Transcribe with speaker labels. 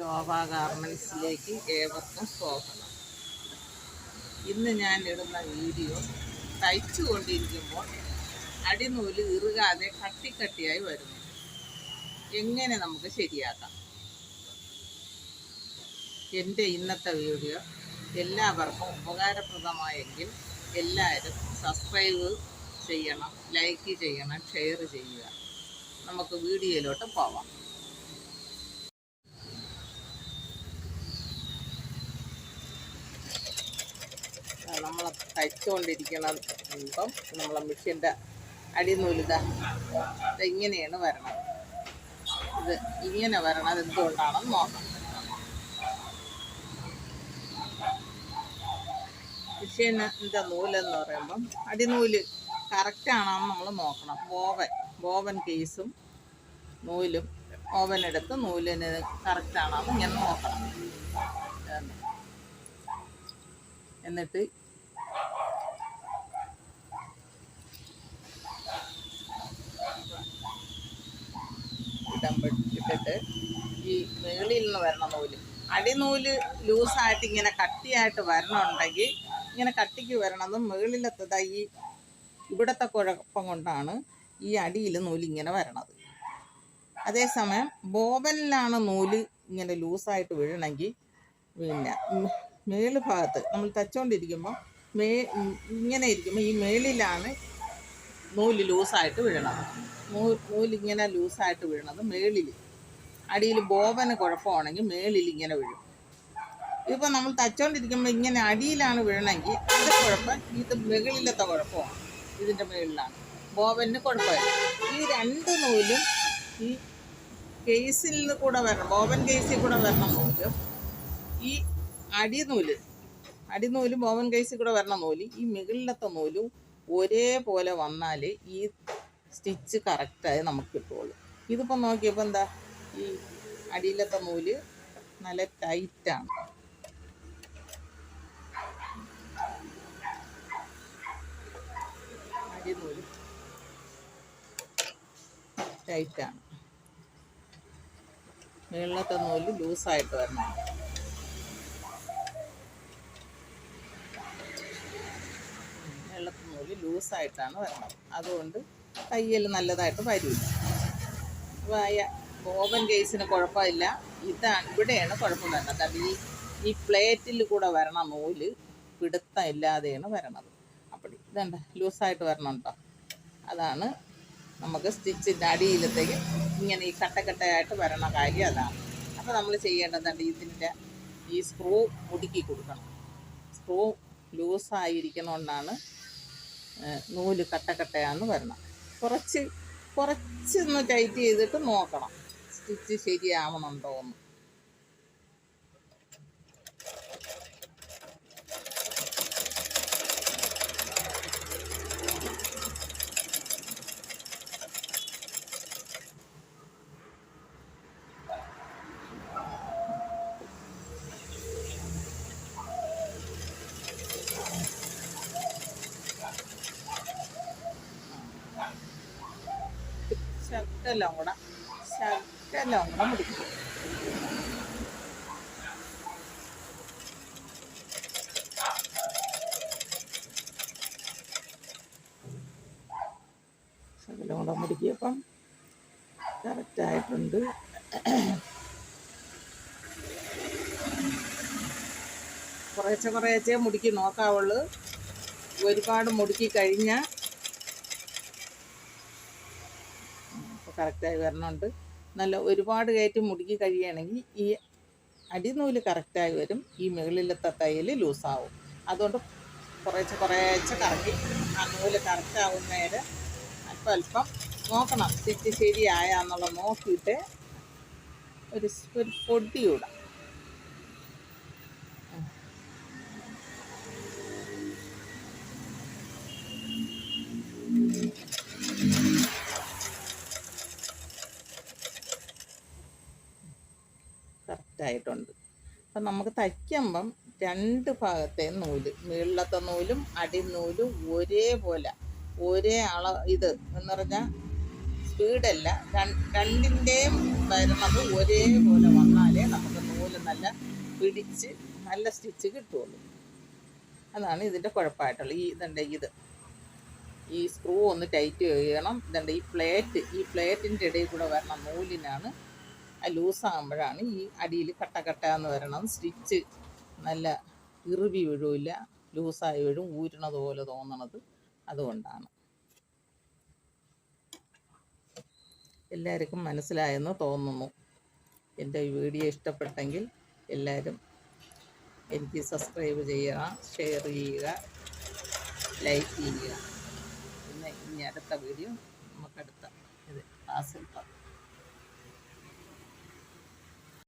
Speaker 1: ശോഭ ഗാർമെൻസിലേക്ക് ഏവർക്കും സ്വാഗതം. ഇന്ന് ഞാൻ ഇടുന്ന വീഡിയോ തയ്ച്ചു കൊണ്ടിരിക്കുമ്പോൾ അടിനൂൽ ഇറുകാതെ കട്ടിക്കട്ടിയായി വരുന്നു. എങ്ങനെ നമുക്ക് ശരിയാക്കാം? എന്റെ ഇന്നത്തെ വീഡിയോ എല്ലാവർക്കും ഉപകാരപ്രദമായെങ്കിൽ എല്ലാവരും സബ്സ്ക്രൈബ് ചെയ്യണം ലൈക്ക് ചെയ്യണം ഷെയർ ചെയ്യുക. നമുക്ക് വീഡിയോയിലോട്ട് പോവാം. നമ്മൾ തയ്ച്ചുകൊണ്ടിരിക്കണം ഇപ്പം നമ്മളെ മെഷീന്റെ അടിനൂലിത. ഇങ്ങനെയാണ് വരണം ഇത് ഇങ്ങനെ വരണത് എന്തുകൊണ്ടാണെന്ന് നോക്കാം. മെഷീനിന്റെ നൂലെന്ന് പറയുമ്പം അടിനൂൽ കറക്റ്റാണെന്ന് നമ്മൾ നോക്കണം. ബോവൻ ബോവൻ കേസും നൂലും ഓവൻ എടുത്ത് നൂലിന് കറക്റ്റാണോ ഇങ്ങനെ നോക്കണം. എന്ന്. എന്നിട്ട് ഇടുമ്പോൾ ഇട്ടിട്ട് ഈ മേളിൽ നിന്ന് വരണ നൂൽ. അടിനൂൽ ലൂസായിട്ട് ഇങ്ങനെ കട്ടിയായിട്ട് വരണമുണ്ടെങ്കിൽ ഇങ്ങനെ കട്ടിക്ക് വരണതും മുകളിലത്തത് ഈ ഇവിടുത്തെ കുഴപ്പം കൊണ്ടാണ് ഈ അടിയിൽ നൂൽ ഇങ്ങനെ വരണത്. അതേസമയം ബോബനിലാണ് നൂൽ ഇങ്ങനെ ലൂസായിട്ട് വീഴണമെങ്കിൽ പിന്നെ മേൾ ഭാഗത്ത് നമ്മൾ തച്ചുകൊണ്ടിരിക്കുമ്പോൾ മേ ഇങ്ങനെ ഇരിക്കുമ്പോൾ ഈ മേളിലാണ് നൂൽ ലൂസായിട്ട് വീഴണത്. നൂലിങ്ങനെ ലൂസായിട്ട് വീഴണത് മേളിൽ അടിയിൽ ബോബന് കുഴപ്പമാണെങ്കിൽ മേളിൽ ഇങ്ങനെ വീഴും. ഇതിപ്പോൾ നമ്മൾ തച്ചുകൊണ്ടിരിക്കുമ്പോൾ ഇങ്ങനെ അടിയിലാണ് വീഴണമെങ്കിൽ അതിന്റെ കുഴപ്പം ഇത് മുകളിലത്തെ കുഴപ്പമാണ്. ഇതിന്റെ മുകളിലാണ് ബോബന് കുഴപ്പമില്ല. ഈ രണ്ട് നൂലും ഈ കേസിൽ കൂടെ വരണം ബോബൻ കേസിൽ കൂടെ വരണം നൂലും ഈ അടിനൂൽ അടിനൂലും ബോബൻ കേസിൽ കൂടെ വരണ നൂൽ ഈ മുകളിലത്തെ നൂലും ഒരേപോലെ വന്നാൽ ഈ സ്റ്റിച്ച് കറക്റ്റായി നമുക്ക് കിട്ടുള്ളൂ. ഇതിപ്പോൾ നോക്കിയപ്പോൾ എന്താ ഈ അടിയിലത്തെ നൂൽ നല്ല ടൈറ്റാണ്. അടിനൂൽ ടൈറ്റാണ്. മുകളിലത്തെ നൂൽ ലൂസായിട്ട് വരണം. വെള്ളത്തെ നൂൽ ലൂസായിട്ടാണ് വരണം. അതുകൊണ്ട് തയ്യൽ നല്ലതായിട്ട് വരില്ല ഓവൻ കേസിന് കുഴപ്പമില്ല. ഇതാണ് ഇവിടെയാണ് കുഴപ്പം വരുന്നത്. അത് ഈ ഈ പ്ലേറ്റിൽ കൂടെ വരണ നൂൽ പിടുത്തം ഇല്ലാതെയാണ് വരണത്. അപ്പം ഇതുണ്ട് ലൂസായിട്ട് വരണം കേട്ടോ അതാണ് നമുക്ക് സ്റ്റിച്ചിന്റെ അടിയിലത്തേക്ക് ഇങ്ങനെ ഈ കട്ടക്കട്ടയായിട്ട് വരണ കാര്യം അതാണ്. അപ്പോൾ നമ്മൾ ചെയ്യേണ്ടതുണ്ട് ഇതിന്റെ ഈ സ്ക്രൂ മുടുക്കി കൊടുക്കണം. സ്ക്രൂ ലൂസായിരിക്കണോണ്ടാണ് നൂൽ കട്ടക്കട്ടയാന്ന് വരണം. കുറച്ച് കുറച്ചൊന്ന് ടൈറ്റ് ചെയ്തിട്ട് നോക്കണം. സ്റ്റിച്ച് ശരിയാവണുണ്ടോ എന്ന് ശകലം കൂടെ. ശകലം കൂടെ മുടിക്കും. ശകലം കൂടെ മുടിക്കിയപ്പം കറക്റ്റായിട്ടുണ്ട് കുറേശ്ശെ കുറേശ്ശെ മുടിക്ക് നോക്കാവുള്ളൂ. ഒരുപാട് മുടുക്കി കഴിഞ്ഞാൽ കറക്റ്റായി വരണമുണ്ട് നല്ല ഒരുപാട് കയറ്റി മുടുക്കി കഴിയുകയാണെങ്കിൽ ഈ അടിനൂൽ കറക്റ്റായി വരും. ഈ മുകളിലത്തെ തയ്യൽ ലൂസാവും. അതുകൊണ്ട് കുറേശ്ശെ കുറേശ്ശെ കറക്കി ആ നൂൽ കറക്റ്റാവുന്നേരം അല്പം അല്പം നോക്കണം. സ്റ്റിച്ച് ശരിയായാന്നുള്ള നോക്കിയിട്ട് ഒരു ഒരു പൊടിയിടാം കറക്റ്റായിട്ടുണ്ട് അപ്പം നമുക്ക് തയ്ക്കുമ്പം രണ്ട് ഭാഗത്തെ നൂൽ മുകളിലത്തെ നൂലും അടിനൂലും ഒരേപോലെ ഒരേ അള ഇത് എന്ന് പറഞ്ഞാൽ സ്പീഡല്ല രണ്ടിന്റെയും വരുന്നത് ഒരേപോലെ വന്നാലേ നമുക്ക് നൂൽ നൂൽ നല്ല പിടിച്ച് നല്ല സ്റ്റിച്ച് കിട്ടുള്ളൂ അതാണ് ഇതിന്റെ കുഴപ്പമായിട്ടുള്ളത്. ഈ ഇതുണ്ട് ഇത്. ഈ സ്ക്രൂ ഒന്ന് ടൈറ്റ് ചെയ്യണം. ഇതുണ്ട് ഈ പ്ലേറ്റ് ഈ പ്ലേറ്റിന്റെ ഇടയിൽ കൂടെ വരണം നൂലിനാണ് ലൂസാകുമ്പോഴാണ് ഈ അടിയിൽ കട്ട കട്ട എന്ന് വരണം. സ്റ്റിച്ച് നല്ല ഇറുവി വീഴില്ല. ലൂസായി വീഴും ഊരണത് പോലെ തോന്നണത് അതുകൊണ്ടാണ്. എല്ലാവർക്കും മനസ്സിലായെന്ന് തോന്നുന്നു. എന്റെ വീഡിയോ ഇഷ്ടപ്പെട്ടെങ്കിൽ എല്ലാവരും എനിക്ക് സബ്സ്ക്രൈബ് ചെയ്യുക ഷെയർ ചെയ്യുക ലൈക്ക് ചെയ്യുക. പിന്നെ ഇനി അടുത്ത വീഡിയോ നമുക്കടുത്ത ഇത് ക്ലാസ്സിൽ